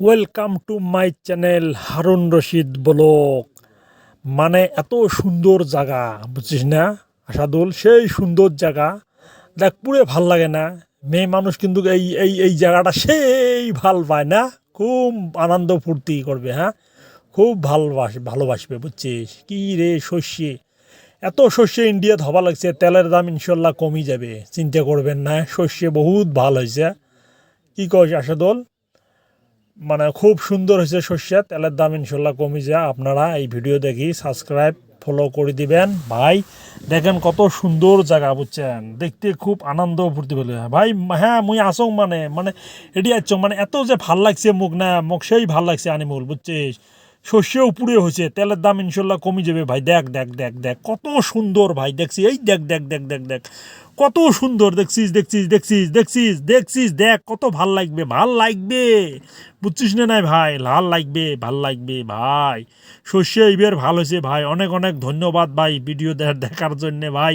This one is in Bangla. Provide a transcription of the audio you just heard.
Welcome to my channel Harun Rashid block মানে এত সুন্দর জায়গা, বুঝছিস না? আসাদুল, সেই সুন্দর জায়গা। দেখ, পুরে ভালো লাগে না। মেয়ে মানুষ কিন্তু এই এই এই জায়গাটা সেই ভালো পায় না। খুব আনন্দ ফুর্তি করবে হ্যাঁ? খুব ভালবাস, ভালোবাসবে, বুঝছিস? কি রে শস্যে? এত শস্য ইন্ডিয়াত হবা লাগছে, তেলের দাম ইনশাল্লাহ কমই যাবে। চিন্তা করবেন না, শস্যে বহুত ভালো হয়েছে। কী কস আসাদুল? মানে খুব সুন্দর হয়েছে সর্ষে, তেলের দাম ইনশাল্লাহ কমে যায়। আপনারা এই ভিডিও দেখি সাবস্ক্রাইব ফলো করে দিবেন। ভাই, দেখেন কত সুন্দর জায়গা বুঝছেন। দেখতে খুব আনন্দ ফুর্তি পেলে। ভাই হ্যাঁ মুই আসং মানে মানে এটি আছো মানে এত যে ভালো লাগছে মুখ, না, মুখ সেই ভালো লাগছে আনিমুল বুঝছিস? শস্য উপরে হয়েছে, তেলের দাম ইনশাল্লাহ কমে যাবে। ভাই, দেখ দেখ দেখ দেখ, কত সুন্দর, ভাই দেখছি এই দেখ দেখ দেখ দেখ দেখ, কত সুন্দর, দেখছিস দেখছিস দেখছিস দেখছিস দেখছিস, দেখ, কত ভালো লাগবে ভালো লাগবে। বুঝছিস না, নাই, ভাই? লাল লাগবে, ভালো লাগবে, ভাই। শস্য এইবার ভালো হয়েছে, ভাই। অনেক অনেক ধন্যবাদ, ভাই, ভিডিও দেখার জন্যে, ভাই।